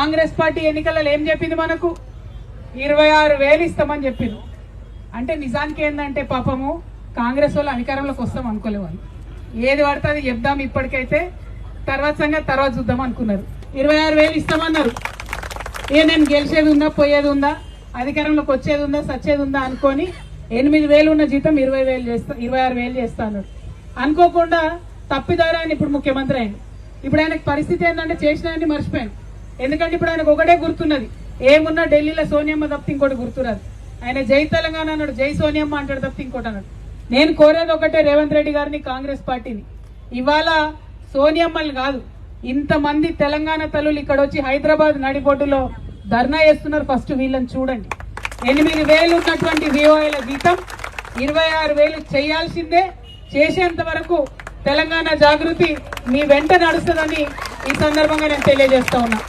Congress party ఎన్నికలలో ఏం చెప్పింది మనకు? ఇరవై ఆరు వేలు ఇస్తామని చెప్పింది. అంటే నిజానికి ఏంటంటే పాపము కాంగ్రెస్ వాళ్ళు అధికారంలోకి వస్తాం అనుకోలే వాళ్ళు. ఏది పడితే అది చెప్దాం ఇప్పటికైతే. తర్వాత సంగతి తర్వాత చూద్దాం అనుకున్నారు. ఇరవై ఆరు వేలు ఇస్తామన్నారు. ఏ నేను గెలిచేది ఉందా పోయేది ఉందా అధికారంలోకి వచ్చేది ఉందా సచ్చేది ఉందా అనుకొని ఎనిమిది వేలు ఉన్న జీతం ఇరవై వేలు చేస్తా ఇరవై ఆరు వేలు చేస్తా అన్నాడు. అనుకోకుండా తప్పిదారా అని ఇప్పుడు ముఖ్యమంత్రి అయింది ఇప్పుడు ఆయనకు పరిస్థితి ఏంటంటే చేసిన మర్చిపోయాను ఎందుకంటే ఇప్పుడు ఆయనకు ఒకటే గుర్తున్నది. ఏమున్నా ఢిల్లీలో సోనియమ్మ తప్పితే ఇంకోటి గుర్తురాదు. ఆయన జై తెలంగాణ అన్నాడు జై సోనియమ్మ అంటాడు తప్పితే ఇంకోటి అన్నాడు. నేను కోరేది ఒకటే రేవంత్ రెడ్డి గారిని కాంగ్రెస్ పార్టీని. ఇవాళ సోనియమ్మలు కాదు ఇంతమంది తెలంగాణ తల్లులు ఇక్కడ వచ్చి హైదరాబాద్ నడిబొడ్డులో ధర్నా చేస్తున్నారు ఫస్ట్ వీళ్ళని చూడండి. ఎనిమిది వేలు ఉన్నటువంటి విఓఐల జీతం ఇరవై ఆరు వేలు చేయాల్సిందే చేసేంత వరకు తెలంగాణ జాగృతి మీ వెంట నడుస్తుందని ఈ సందర్భంగా నేను తెలియజేస్తా ఉన్నా.